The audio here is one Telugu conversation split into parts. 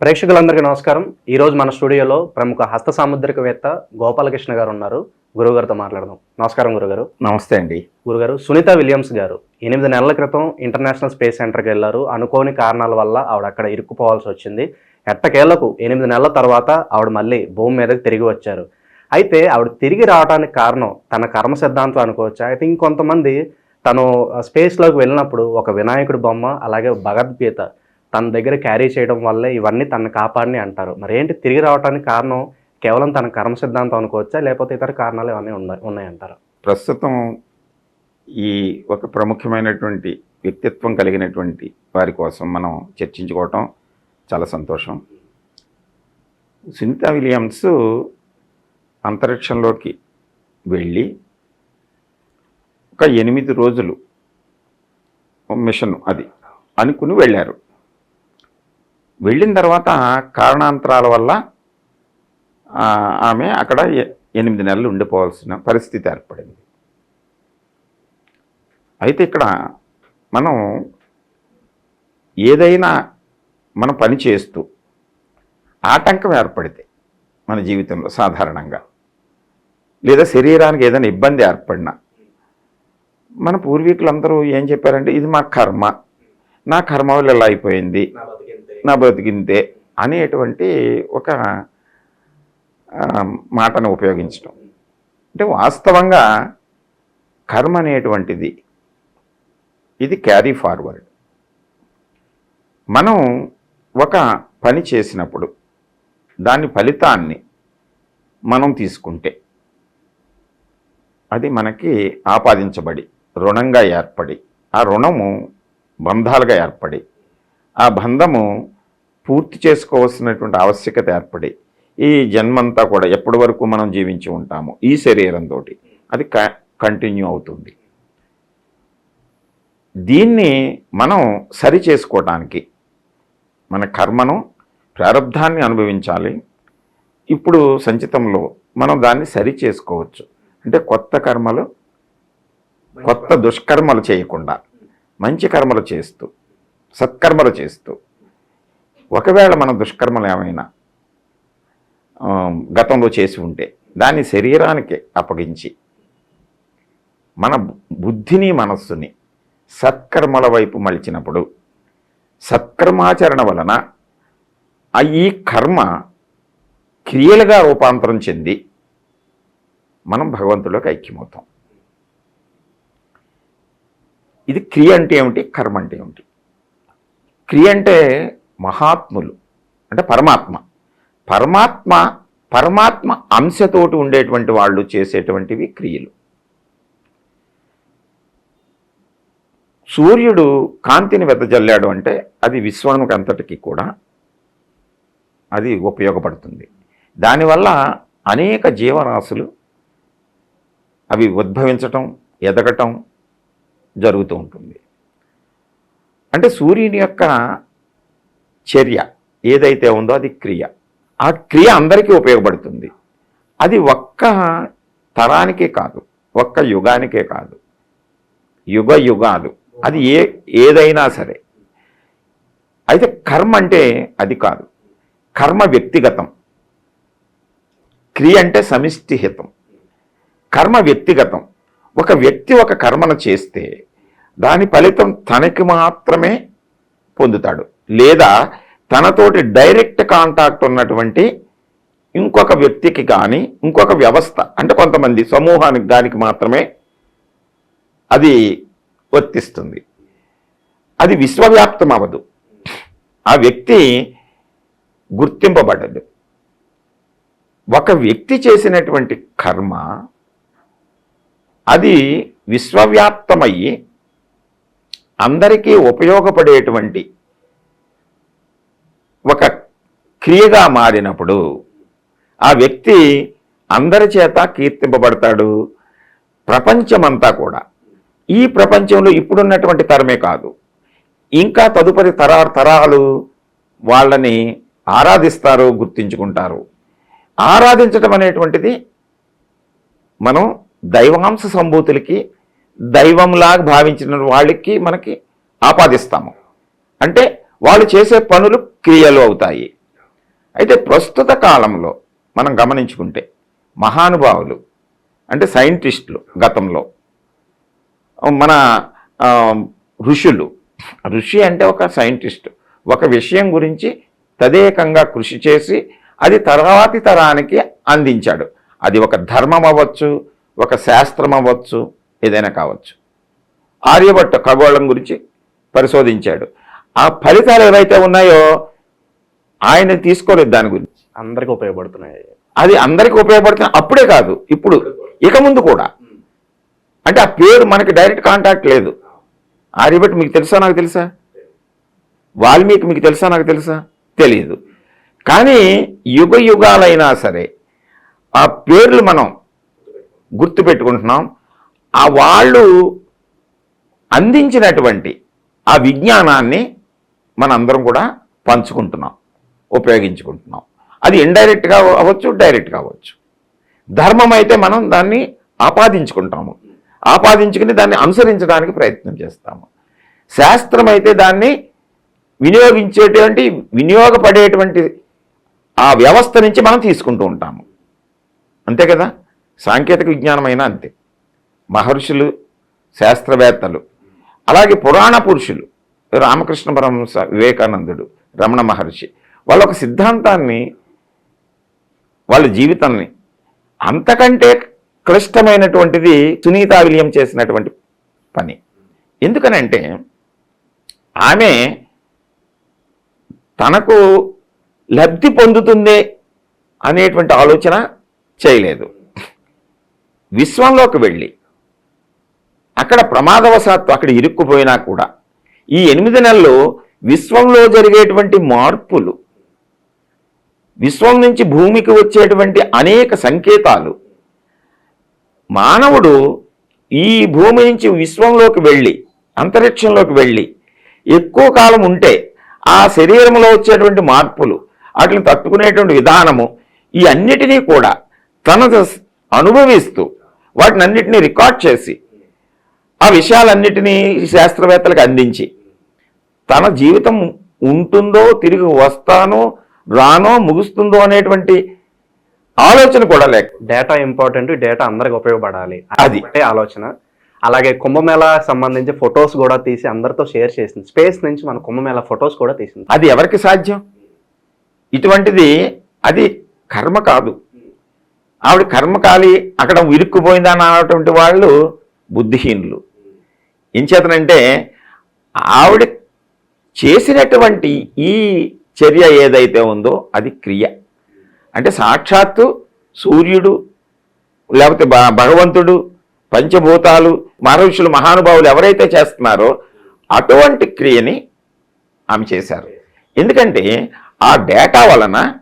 ప్రేక్షకులందరికీ నమస్కారం. ఈ రోజు మన స్టూడియోలో ప్రముఖ హస్త సాముద్రికవేత్త గోపాలకృష్ణ గారు ఉన్నారు. గురుగారితో మాట్లాడదాం. నమస్కారం గురుగారు. నమస్తే అండి. గురుగారు సునీత విలియమ్స్ గారు ఎనిమిది నెలల క్రితం ఇంటర్నేషనల్ స్పేస్ సెంటర్కి వెళ్ళారు. అనుకోని కారణాల వల్ల ఆవిడ అక్కడ ఇరుక్కుపోవాల్సి వచ్చింది. ఎట్టకేళ్ళకు ఎనిమిది నెలల తర్వాత ఆవిడ మళ్ళీ భూమి మీదకి తిరిగి వచ్చారు. అయితే ఆవిడ తిరిగి రావడానికి కారణం తన కర్మ సిద్ధాంతం అనుకోవచ్చు? అయితే ఇంకొంతమంది తను స్పేస్లోకి వెళ్ళినప్పుడు ఒక వినాయకుడి బొమ్మ అలాగే భగవద్గీత తన దగ్గర క్యారీ చేయడం వల్లే ఇవన్నీ తన కాపాడిని అంటారు. మరి ఏంటి? తిరిగి రావడానికి కారణం కేవలం తన కర్మ సిద్ధాంతం అనుకోవచ్చా? లేకపోతే ఇతర కారణాలు ఇవన్నీ ఉన్నాయి ఉన్నాయంటారు ప్రస్తుతం ఈ ఒక ప్రముఖమైనటువంటి వ్యక్తిత్వం కలిగినటువంటి వారి కోసం మనం చర్చించుకోవటం చాలా సంతోషం. సునీత విలియమ్స్ అంతరిక్షంలోకి వెళ్ళి ఒక ఎనిమిది రోజులు మిషన్ అది అనుకుని వెళ్ళారు. వెళ్ళిన తర్వాత కారణాంతరాల వల్ల ఆమె అక్కడ ఎ- ఎనిమిది నెలలు ఉండిపోవాల్సిన పరిస్థితి ఏర్పడింది. అయితే ఇక్కడ మనం ఏదైనా మనం పని చేస్తూ ఆటంకం ఏర్పడితే మన జీవితంలో సాధారణంగా లేదా శరీరానికి ఏదైనా ఇబ్బంది ఏర్పడినా మన పూర్వీకులందరూ ఏం చెప్పారంటే ఇది మా కర్మ. నా కర్మ వల్ల ఇలా అయిపోయింది? నా బ్రతికింతే అనేటువంటి ఒక మాటను ఉపయోగించడం అంటే వాస్తవంగా కర్మ అనేటువంటిది ఇది క్యారీ ఫార్వర్డ్. మనం ఒక పని చేసినప్పుడు దాని ఫలితాన్ని మనం తీసుకుంటే అది మనకి ఆపాదించబడి రుణంగా ఏర్పడి ఆ రుణము బంధాలుగా ఏర్పడి ఆ బంధము పూర్తి చేసుకోవాల్సినటువంటి ఆవశ్యకత ఏర్పడి ఈ జన్మంతా కూడా ఎప్పటి వరకు మనం జీవించి ఉంటాము ఈ శరీరంతో అది కంటిన్యూ అవుతుంది. దీన్ని మనం సరి చేసుకోవటానికి మన కర్మను ప్రారంధాన్ని అనుభవించాలి. ఇప్పుడు సంచితంలో మనం దాన్ని సరి చేసుకోవచ్చు. అంటే కొత్త కర్మలు కొత్త దుష్కర్మలు చేయకుండా మంచి కర్మలు చేస్తూ సత్కర్మలు చేస్తూ ఒకవేళ మన దుష్కర్మలు ఏమైనా గతంలో చేసి ఉంటే దాన్ని శరీరానికి అప్పగించి మన బుద్ధిని మనస్సుని సత్కర్మల వైపు మలిచినప్పుడు సత్కర్మాచరణ వలన ఈ కర్మ క్రియలుగా రూపాంతరం చెంది మనం భగవంతుడిలోకి ఐక్యమవుతాం. ఇది క్రియ అంటే ఏమిటి? కర్మ అంటే ఏమిటి? క్రియ అంటే మహాత్ములు. అంటే పరమాత్మ. పరమాత్మ పరమాత్మ అంశతోటి ఉండేటువంటి వాళ్ళు చేసేటువంటివి క్రియలు. సూర్యుడు కాంతిని వెదజల్లాడు అంటే అది విశ్వానికి అంతటికి కూడా అది ఉపయోగపడుతుంది. దానివల్ల అనేక జీవరాశులు అవి ఉద్భవించటం ఎదగటం జరుగుతూ ఉంటుంది. అంటే సూర్యుని యొక్క చర్య ఏదైతే ఉందో అది క్రియ. ఆ క్రియ అందరికీ ఉపయోగపడుతుంది. అది ఒక్క తరానికే కాదు ఒక్క యుగానికే కాదు. యుగ యుగాలు అది ఏ ఏదైనా సరే. అయితే కర్మ అంటే అది కాదు. కర్మ వ్యక్తిగతం. క్రియ అంటే సమిష్టి హితం. కర్మ వ్యక్తిగతం. ఒక వ్యక్తి ఒక కర్మను చేస్తే దాని ఫలితం తనకి మాత్రమే పొందుతాడు. లేదా తనతోటి డైరెక్ట్ కాంటాక్ట్ ఉన్నటువంటి ఇంకొక వ్యక్తికి కానీ ఇంకొక వ్యవస్థ అంటే కొంతమంది సమూహానికి దానికి మాత్రమే అది వర్తిస్తుంది. అది విశ్వవ్యాప్తం అవ్వదు ఆ వ్యక్తి గుర్తింపబడదు. ఒక వ్యక్తి చేసినటువంటి కర్మ అది విశ్వవ్యాప్తమయ్యి అందరికీ ఉపయోగపడేటువంటి ఒక క్రియగా మారినప్పుడు ఆ వ్యక్తి అందరి చేత కీర్తింపబడతాడు. ప్రపంచమంతా కూడా. ఈ ప్రపంచంలో ఇప్పుడున్నటువంటి తరమే కాదు. ఇంకా తదుపరి తరా తరాలు వాళ్ళని ఆరాధిస్తారు గుర్తించుకుంటారు. ఆరాధించటం అనేటువంటిది మనం దైవాంశ సంభూతులకి దైవంలాగా భావించిన వాళ్ళకి మనకి ఆపాదిస్తాము. అంటే వాళ్ళు చేసే పనులు క్రియలు అవుతాయి. అయితే ప్రస్తుత కాలంలో మనం గమనించుకుంటే మహానుభావులు అంటే సైంటిస్టులు గతంలో మన ఋషులు ఋషి అంటే ఒక సైంటిస్ట్ ఒక విషయం గురించి తదేకంగా కృషి చేసి అది తర్వాతి తరానికి అందించాడు. అది ఒక ధర్మం అవ్వచ్చు ఒక శాస్త్రం అవ్వచ్చు ఏదైనా కావచ్చు. ఆర్యభట్ట ఖగోళం గురించి పరిశోధించాడు. ఆ ఫలితాలు ఏవైతే ఉన్నాయో ఆయన తీసుకోలేదు దాని గురించి. అందరికీ ఉపయోగపడుతున్నాయి. అది అందరికీ ఉపయోగపడుతుంది అప్పుడే కాదు ఇప్పుడు. ఇక ముందు కూడా. అంటే ఆ పేరు మనకి డైరెక్ట్ కాంటాక్ట్ లేదు. ఆర్యభట్ మీకు తెలుసా నాకు తెలుసా? వాల్మీకి మీకు తెలుసా నాకు తెలుసా? తెలియదు. కానీ యుగ యుగాలైనా సరే ఆ పేర్లు మనం గుర్తుపెట్టుకుంటున్నాం. ఆ వాళ్ళు అందించినటువంటి ఆ విజ్ఞానాన్ని మనందరం కూడా పంచుకుంటున్నాం ఉపయోగించుకుంటున్నాం. అది ఇండైరెక్ట్గా అవ్వచ్చు డైరెక్ట్గా అవ్వచ్చు. ధర్మం అయితే మనం దాన్ని ఆపాదించుకుంటాము. ఆపాదించుకుని దాన్ని అనుసరించడానికి ప్రయత్నం చేస్తాము. శాస్త్రం అయితే దాన్ని వినియోగించేటువంటి వినియోగపడేటువంటి ఆ వ్యవస్థ నుంచి మనం తీసుకుంటూ ఉంటాము. అంతే కదా? సాంకేతిక విజ్ఞానమైనా అంతే. మహర్షులు శాస్త్రవేత్తలు అలాగే పురాణ పురుషులు రామకృష్ణ పరమహంస వివేకానందుడు రమణ మహర్షి. వాళ్ళ ఒక సిద్ధాంతాన్ని వాళ్ళ జీవితాన్ని అంతకంటే క్లిష్టమైనటువంటిది సునీతా విలియం చేసినటువంటి పని. ఎందుకనంటే ఆమె తనకు లబ్ధి పొందుతుందే అనేటువంటి ఆలోచన చేయలేదు. విశ్వంలోకి వెళ్ళి అక్కడ ప్రమాదవశాత్తు అక్కడ ఇరుక్కుపోయినా కూడా ఈ ఎనిమిది నెలలు విశ్వంలో జరిగేటువంటి మార్పులు విశ్వం నుంచి భూమికి వచ్చేటువంటి అనేక సంకేతాలు. మానవుడు ఈ భూమి నుంచి విశ్వంలోకి వెళ్ళి అంతరిక్షంలోకి వెళ్ళి ఎక్కువ కాలం ఉంటే ఆ శరీరంలో వచ్చేటువంటి మార్పులు వాటిని తట్టుకునేటువంటి విధానము ఈ అన్నిటినీ కూడా తన అనుభవిస్తూ వాటిని అన్నిటినీ రికార్డ్ చేసి ఆ విషయాలన్నిటినీ శాస్త్రవేత్తలకు అందించి తన జీవితం ఉంటుందో తిరిగి వస్తానో రానో ముగుస్తుందో అనేటువంటి ఆలోచన కూడా లేక డేటా ఇంపార్టెంట్ డేటా అందరికి ఉపయోగపడాలి. అది. ఆలోచన. అలాగే కుంభమేళ సంబంధించి ఫొటోస్ కూడా తీసి అందరితో షేర్ చేసింది. స్పేస్ నుంచి మన కుంభమేళ ఫొటోస్ కూడా తీసింది. అది ఎవరికి సాధ్యం? ఇటువంటిది అది కర్మ కాదు. ఆవిడ కర్మ కాలి అక్కడ ఇరుక్కుపోయిందా అన్నటువంటి వాళ్ళు బుద్ధిహీనులు. ఎంచేతనంటే ఆవిడ చేసినటువంటి ఈ చర్య ఏదైతే ఉందో అది క్రియ. అంటే సాక్షాత్తు సూర్యుడు లేకపోతే భగవంతుడు పంచభూతాలు మహర్షులు మహానుభావులు ఎవరైతే చేస్తున్నారో అటువంటి క్రియని ఆమె చేశారు. ఎందుకంటే ఆ డేటా వలన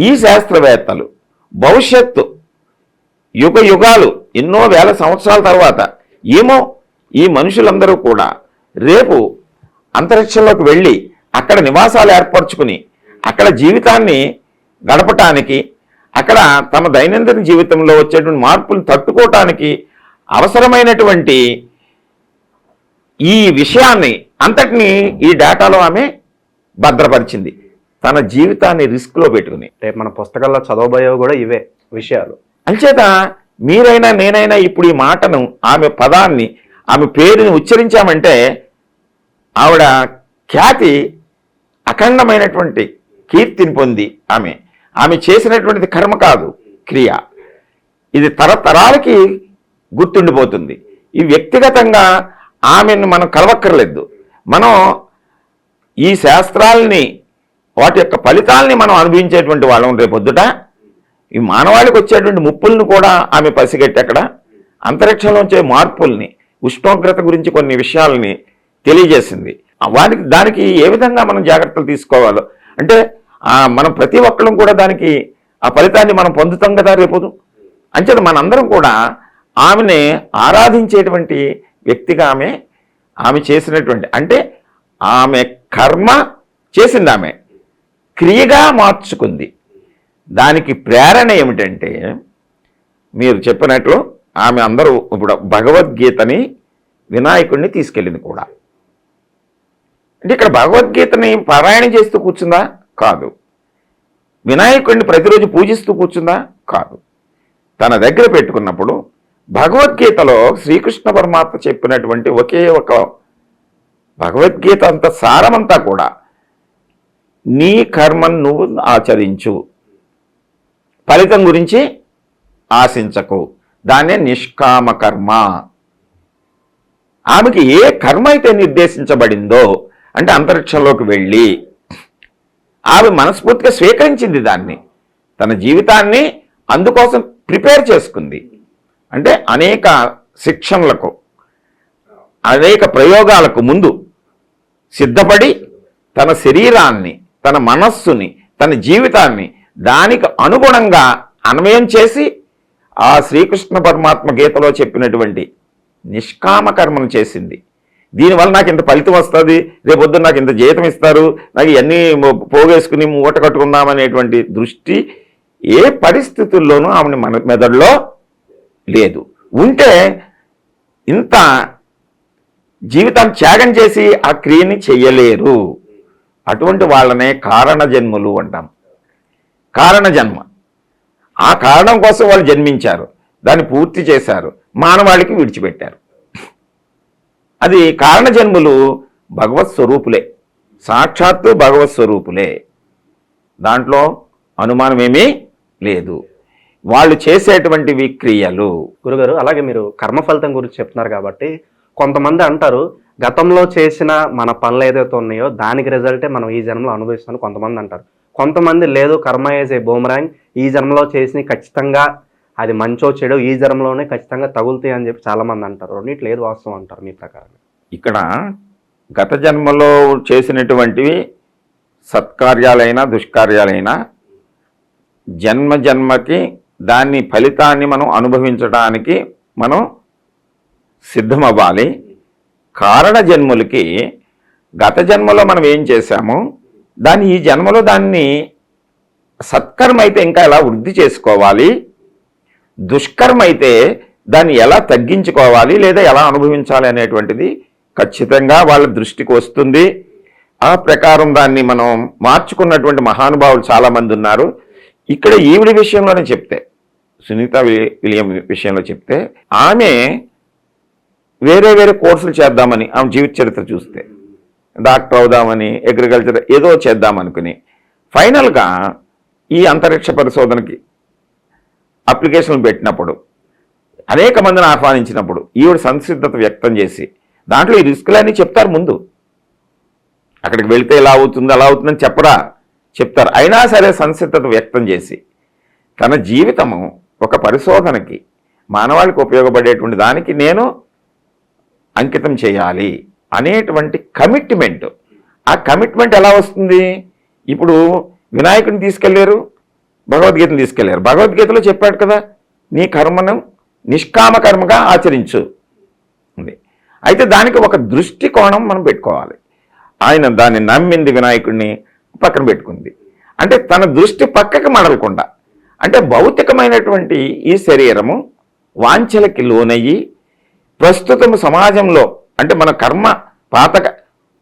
ఈ శాస్త్రవేత్తలు భవిష్యత్తు యుగ యుగాలు ఎన్నో వేల సంవత్సరాల తర్వాత ఏమో ఈ మనుషులందరూ కూడా రేపు అంతరిక్షంలోకి వెళ్ళి అక్కడ నివాసాలు ఏర్పరచుకుని అక్కడ జీవితాన్ని గడపటానికి అక్కడ తమ దైనందిన జీవితంలో వచ్చేటువంటి మార్పులను తట్టుకోవటానికి అవసరమైనటువంటి ఈ విషయాన్ని అంతటిని ఈ డేటాలో ఆమె భద్రపరిచింది. తన జీవితాన్ని రిస్క్లో పెట్టుకుని. రేపు మన పుస్తకాల్లో చదవబోయేవి కూడా ఇవే విషయాలు. అంచేత మీరైనా నేనైనా ఇప్పుడు ఈ మాటను ఆమె పదాన్ని ఆమె పేరుని ఉచ్చరించామంటే ఆవిడ ఖ్యాతి అఖండమైనటువంటి కీర్తిని పొంది ఆమె. ఆమె చేసినటువంటిది కర్మ కాదు క్రియ. ఇది తరతరాలకి గుర్తుండిపోతుంది. ఈ వ్యక్తిగతంగా ఆమెను మనం కలవక్కర్లేదు. మనం ఈ శాస్త్రాలని వాటి యొక్క ఫలితాలని మనం అనుభవించేటువంటి వాళ్ళం రేపొద్దుట ఈ మానవాళికి వచ్చేటువంటి ముప్పులను కూడా ఆమె పసిగట్టి అక్కడ అంతరిక్షంలో వచ్చే మార్పుల్ని ఉష్ణోగ్రత గురించి కొన్ని విషయాలని తెలియజేసింది. వాటికి దానికి ఏ విధంగా మనం జాగ్రత్తలు తీసుకోవాలో? అంటే మనం ప్రతి ఒక్కరం కూడా దానికి ఆ ఫలితాన్ని మనం పొందుతాం కదా రేపు అంచేత మనందరం కూడా ఆమెని ఆరాధించేటువంటి వ్యక్తిగా ఆమె ఆమె చేసినటువంటి అంటే ఆమె కర్మ చేసింది ఆమె క్రియగా మార్చుకుంది. దానికి ప్రేరణ ఏమిటంటే మీరు చెప్పినట్లు ఆమె అందరూ ఇప్పుడు భగవద్గీతని వినాయకుడిని తీసుకెళ్ళింది కూడా. అంటే ఇక్కడ భగవద్గీతని పారాయణం చేస్తూ కూర్చుందా? కాదు. వినాయకుడిని ప్రతిరోజు పూజిస్తూ కూర్చుందా? కాదు. తన దగ్గర పెట్టుకున్నప్పుడు భగవద్గీతలో శ్రీకృష్ణ పరమాత్మ చెప్పినటువంటి ఒకే ఒక భగవద్గీత అంత సారమంతా కూడా నీ కర్మను నువ్వు ఆచరించు. ఫలితం గురించి ఆశించకు. దాన్నే నిష్కామ కర్మ ఆమెకి ఏ కర్మ అయితే నిర్దేశించబడిందో అంటే అంతరిక్షంలోకి వెళ్ళి ఆమె మనస్ఫూర్తిగా స్వీకరించింది దాన్ని. తన జీవితాన్ని అందుకోసం ప్రిపేర్ చేసుకుంది. అంటే అనేక శిక్షణలకు అనేక ప్రయోగాలకు ముందు సిద్ధపడి తన శరీరాన్ని తన మనస్సుని తన జీవితాన్ని దానికి అనుగుణంగా అన్వయం చేసి ఆ శ్రీకృష్ణ పరమాత్మ గీతలో చెప్పినటువంటి నిష్కామ కర్మను చేసింది. దీనివల్ల నాకు ఇంత ఫలితం వస్తుంది రేపొద్దు నాకు ఇంత జీతం ఇస్తారు నాకు ఇవన్నీ పోగేసుకుని మూట కట్టుకుందామనేటువంటి దృష్టి ఏ పరిస్థితుల్లోనూ ఆమె మన మెదడులో లేదు. ఉంటే ఇంత జీవితం త్యాగం చేసి ఆ క్రియని చెయ్యలేరు. అటువంటి వాళ్ళనే కారణ జన్మలు అంటాం. కారణ జన్మ. ఆ కారణం కోసం వాళ్ళు జన్మించారు. దాన్ని పూర్తి చేశారు. మానవాళికి విడిచిపెట్టారు. అది కారణ జన్ములు భగవత్ స్వరూపులే. సాక్షాత్తు భగవత్ స్వరూపులే. దాంట్లో అనుమానం ఏమీ లేదు. వాళ్ళు చేసేటువంటివి క్రియలు గురుగారు అలాగే మీరు కర్మ ఫలితం గురించి చెప్తున్నారు కాబట్టి కొంతమంది అంటారు గతంలో చేసిన మన పనులు ఏదైతే ఉన్నాయో దానికి రిజల్టే మనం ఈ జన్మలో అనుభవిస్తాం కొంతమంది అంటారు. కొంతమంది లేదు కర్మ ఏజ్ ఏ బూమరాంగ్ ఈ జన్మలో చేసి ఖచ్చితంగా అది మంచో చెడో ఈ జన్మలోనే ఖచ్చితంగా తగులుతాయి అని చెప్పి చాలామంది అంటారు. రెండింటి లేదు వాస్తవం అంటారు మీ ప్రకారం? ఇక్కడ గత జన్మలో చేసినటువంటివి సత్కార్యాలైనా దుష్కార్యాలైనా జన్మ జన్మకి దాన్ని ఫలితాన్ని మనం అనుభవించడానికి మనం సిద్ధమవ్వాలి. కారణ జన్మలకి గత జన్మలో మనం ఏం చేశాము? దాన్ని ఈ జన్మలో దాన్ని సత్కర్మ అయితే ఇంకా ఎలా వృద్ధి చేసుకోవాలి? దుష్కర్మ అయితే దాన్ని ఎలా తగ్గించుకోవాలి లేదా ఎలా అనుభవించాలి అనేటువంటిది ఖచ్చితంగా వాళ్ళ దృష్టికి వస్తుంది. ఆ ప్రకారం దాన్ని మనం మార్చుకున్నటువంటి మహానుభావులు చాలామంది ఉన్నారు. ఇక్కడ ఈవిడ విషయంలోనే చెప్తే సునీత వి- విలియం విషయంలో చెప్తే ఆమె వేరే వేరే కోర్సులు చేద్దామని ఆమె జీవిత చరిత్ర చూస్తే డాక్టర్ అవుదామని అగ్రికల్చర్ ఏదో చేద్దామనుకుని ఫైనల్గా ఈ అంతరిక్ష పరిశోధనకి అప్లికేషన్లు పెట్టినప్పుడు అనేక మందిని ఆహ్వానించినప్పుడు ఈవిడ సంసిద్ధత వ్యక్తం చేసి దాంట్లో ఈ రిస్కులన్నీ చెప్తారు ముందు. అక్కడికి వెళితే ఎలా అవుతుంది అలా అవుతుందని చెప్పరా? చెప్తారు. అయినా సరే సంసిద్ధత వ్యక్తం చేసి తన జీవితము ఒక పరిశోధనకి మానవాళికి ఉపయోగపడేటువంటి దానికి నేను అంకితం చేయాలి అనేటువంటి కమిట్మెంట్. ఆ కమిట్మెంట్ ఎలా వస్తుంది? ఇప్పుడు వినాయకుడిని తీసుకెళ్ళారు భగవద్గీతను తీసుకెళ్ళారు. భగవద్గీతలో చెప్పాడు కదా నీ కర్మను నిష్కామ కర్మగా ఆచరించు ఉంది అయితే దానికి ఒక దృష్టికోణం మనం పెట్టుకోవాలి. ఆయన దాన్ని నమ్మింది వినాయకుడిని పక్కన పెట్టుకుంది. అంటే తన దృష్టి పక్కకి మడలకుండా అంటే భౌతికమైనటువంటి ఈ శరీరము వాంఛలకి లోనయ్యి ప్రస్తుతం సమాజంలో అంటే మన కర్మ పాతక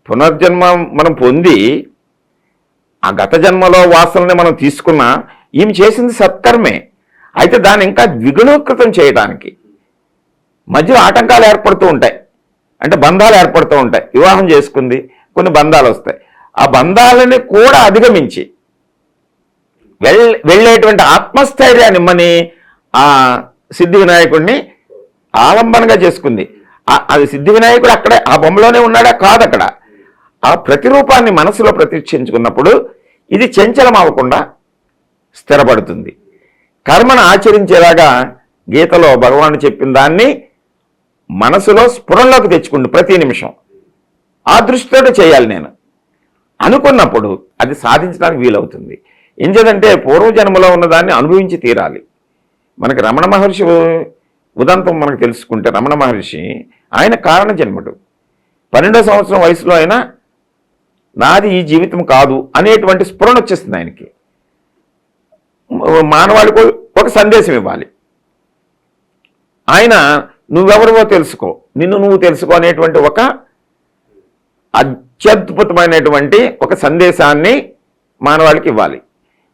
పునర్జన్మ మనం పొంది ఆ గత జన్మలో వాసనని మనం తీసుకున్నా ఈమె చేసింది సత్కర్మే. అయితే దాన్ని ఇంకా ద్విగుణీకృతం చేయడానికి మధ్యలో ఆటంకాలు ఏర్పడుతూ ఉంటాయి. అంటే బంధాలు ఏర్పడుతూ ఉంటాయి. వివాహం చేసుకుంది కొన్ని బంధాలు వస్తాయి. ఆ బంధాలని కూడా అధిగమించి వెళ్ వెళ్ళేటువంటి ఆత్మస్థైర్యాన్ని ఇమ్మని ఆ సిద్ధి వినాయకుడిని ఆలంబనగా చేసుకుంది. అది సిద్ధి వినాయకుడు అక్కడే ఆ బొమ్మలోనే ఉన్నాడా? కాదు అక్కడ. ఆ ప్రతిరూపాన్ని మనసులో ప్రతిష్ఠించుకున్నప్పుడు ఇది చెంచలం అవ్వకుండా స్థిరపడుతుంది. కర్మను ఆచరించేలాగా గీతలో భగవాను చెప్పిన దాన్ని మనసులో స్ఫురణలోకి తెచ్చుకుంటు ప్రతి నిమిషం. ఆ దృష్టితో చేయాలి నేను. అనుకున్నప్పుడు అది సాధించడానికి వీలవుతుంది. ఏం చేదంటే పూర్వజన్మలో ఉన్నదాన్ని అనుభవించి తీరాలి. మనకి రమణ మహర్షి ఉదంతం మనకు తెలుసుకుంటే రమణ మహర్షి ఆయన కారణ జన్ముడు. పన్నెండో సంవత్సరం వయసులో అయినా నాది ఈ జీవితం కాదు అనేటువంటి స్ఫురణ వచ్చేస్తుంది ఆయనకి. మానవాళికి ఒక సందేశం ఇవ్వాలి. ఆయన నువ్వెవరివో తెలుసుకో నిన్ను నువ్వు తెలుసుకో అనేటువంటి ఒక అత్యద్భుతమైనటువంటి ఒక సందేశాన్ని మానవాళికి ఇవ్వాలి.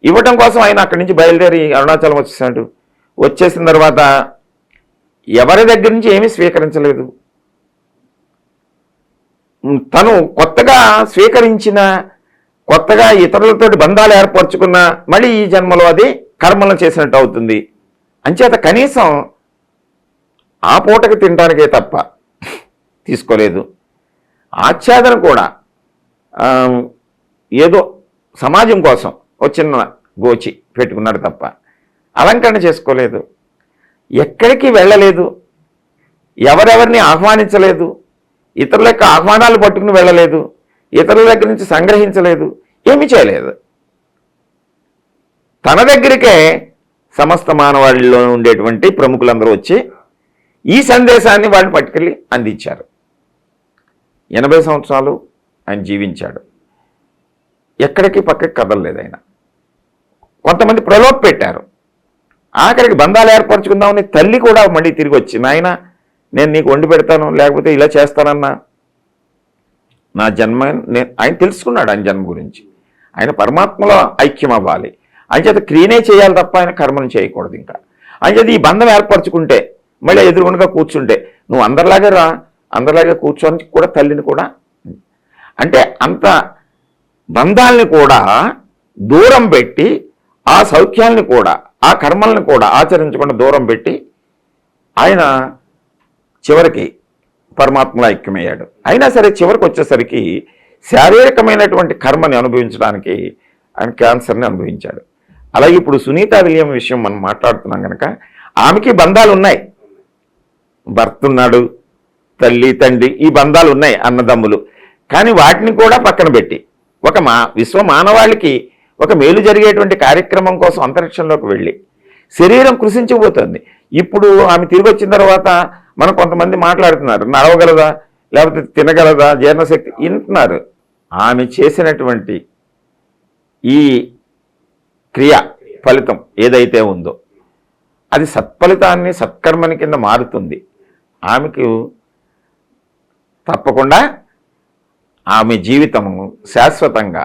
ఇవ్వటం కోసం ఆయన అక్కడి నుంచి బయలుదేరి అరుణాచలం వచ్చేసాడు. వచ్చేసిన తర్వాత ఎవరి దగ్గర నుంచి ఏమీ స్వీకరించలేదు. తను కొత్తగా స్వీకరించిన కొత్తగా ఇతరులతోటి బంధాలు ఏర్పరచుకున్న మళ్ళీ ఈ జన్మలో అది కర్మలను చేసినట్టు అవుతుంది. అంచేత కనీసం ఆ పూటకి తినడానికే తప్ప తీసుకోలేదు. ఆచ్ఛాదన కూడా ఏదో సమాజం కోసం ఒక చిన్న గోచి పెట్టుకున్నాడు తప్ప అలంకరణ చేసుకోలేదు. ఎక్కడికి వెళ్ళలేదు. ఎవరెవరిని ఆహ్వానించలేదు. ఇతరుల యొక్క ఆహ్వానాలు పట్టుకుని వెళ్ళలేదు. ఇతరుల దగ్గర నుంచి సంగ్రహించలేదు ఏమీ చేయలేదు. తన దగ్గరికే సమస్త మానవాళిలో ఉండేటువంటి ప్రముఖులందరూ వచ్చి ఈ సందేశాన్ని వాళ్ళు పట్టుకెళ్ళి అందించారు. ఎనభై సంవత్సరాలు ఆయన జీవించాడు. ఎక్కడికి పక్కకి కదలలేదు ఆయన. కొంతమంది ప్రలోభ పెట్టారు. ఆఖరికి బంధాలు ఏర్పరచుకుందామని తల్లి కూడా మళ్ళీ తిరిగి వచ్చి నాయన నేను నీకు వండి పెడతాను లేకపోతే ఇలా చేస్తానన్నా. నా జన్మ నేను ఆయన తెలుసుకున్నాడు ఆయన జన్మ గురించి. ఆయన పరమాత్మలో ఐక్యం అవ్వాలి అంచేత క్రియనే చేయాలి తప్ప ఆయన కర్మను చేయకూడదు ఇంకా. అంచేత ఈ బంధం ఏర్పరచుకుంటే మళ్ళీ ఎదురుగుండగా కూర్చుంటే నువ్వు అందరిలాగే రా అందరిలాగే కూర్చోని కూడా తల్లిని కూడా. అంటే అంత బంధాలని కూడా దూరం పెట్టి ఆ సౌఖ్యాలని కూడా ఆ కర్మల్ని కూడా ఆచరించకుండా దూరం పెట్టి ఆయన చివరికి పరమాత్మలో ఐక్యమయ్యాడు. అయినా సరే చివరికి వచ్చేసరికి శారీరకమైనటువంటి కర్మని అనుభవించడానికి ఆయన క్యాన్సర్ని అనుభవించాడు. అలాగే ఇప్పుడు సునీత విలియం విషయం మనం మాట్లాడుతున్నాం కనుక ఆమెకి బంధాలు ఉన్నాయి. భర్త ఉన్నాడు తల్లి తండ్రి ఈ బంధాలు ఉన్నాయి అన్నదమ్ములు. కానీ వాటిని కూడా పక్కన పెట్టి ఒక మా విశ్వ మానవాళికి ఒక మేలు జరిగేటువంటి కార్యక్రమం కోసం అంతరిక్షంలోకి వెళ్ళి శరీరం కృషించిపోతుంది ఇప్పుడు ఆమె తిరిగి వచ్చిన తర్వాత మనం కొంతమంది మాట్లాడుతున్నారు నడవగలదా? లేకపోతే తినగలదా? జీర్ణశక్తి వింటున్నారు ఆమె చేసినటువంటి ఈ క్రియ ఫలితం ఏదైతే ఉందో అది సత్ఫలితాన్ని సత్కర్మని కింద మారుతుంది. ఆమెకు తప్పకుండా ఆమె జీవితము శాశ్వతంగా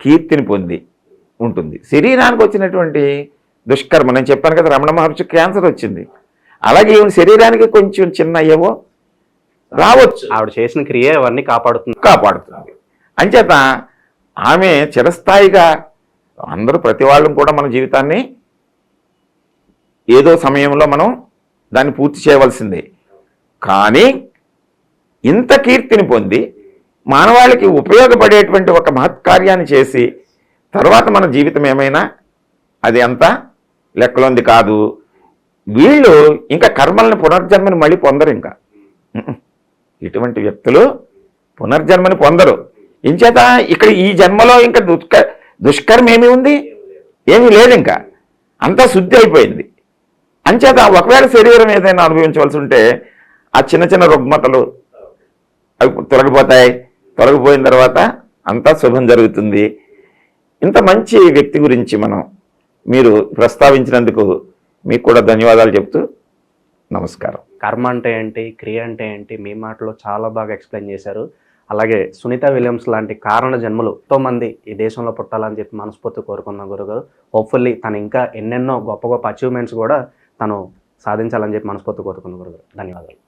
కీర్తిని పొంది ఉంటుంది. శరీరానికి వచ్చినటువంటి దుష్కర్మ నేను చెప్పాను కదా రమణ మహర్షి క్యాన్సర్ వచ్చింది. అలాగే ఈమె శరీరానికి కొంచెం చిన్న ఏవో రావచ్చు. ఆవిడ చేసిన క్రియ అవన్నీ కాపాడుతుంది. కాపాడుతుంది. అంచేత ఆమె చిరస్థాయిగా అందరూ ప్రతి వాళ్ళం కూడా మన జీవితాన్ని ఏదో సమయంలో మనం దాన్ని పూర్తి చేయవలసిందే. కానీ ఇంత కీర్తిని పొంది మానవాళికి ఉపయోగపడేటువంటి ఒక మహత్కార్యాన్ని చేసి తర్వాత మన జీవితం ఏమైనా అది అంత లెక్కలోంది కాదు. వీళ్ళు ఇంకా కర్మల్ని పునర్జన్మని మళ్ళీ పొందరు ఇంకా. ఇటువంటి వ్యక్తులు పునర్జన్మని పొందరు. ఇంచేత ఇక్కడ ఈ జన్మలో ఇంకా దుష్క దుష్కర్మ ఏమి ఉంది? ఏమీ లేదు ఇంకా. అంతా శుద్ధి అయిపోయింది. అంచేత ఒకవేళ శరీరం ఏదైనా అనుభవించవలసి ఉంటే ఆ చిన్న చిన్న రుగ్మతలు అవి తొలగిపోతాయి. తొలగిపోయిన తర్వాత అంతా శుభం జరుగుతుంది. ఇంత మంచి వ్యక్తి గురించి మనం మీరు ప్రస్తావించినందుకు మీకు కూడా ధన్యవాదాలు చెప్తూ నమస్కారం. కర్మ అంటే ఏంటి? క్రియ అంటే ఏంటి? మీ మాటలో చాలా బాగా ఎక్స్ప్లెయిన్ చేశారు. అలాగే సునీత విలియమ్స్ లాంటి కారణ జన్మలు ఎంతో మంది ఈ దేశంలో పుట్టాలని చెప్పి మనస్ఫూర్తి కోరుకున్నాం గురుగారు. హోప్ఫుల్లీ తను ఇంకా ఎన్నెన్నో గొప్ప గొప్ప అచీవ్మెంట్స్ కూడా తను సాధించాలని చెప్పి మనస్ఫూర్తి కోరుకున్న గురుగారు. ధన్యవాదాలు.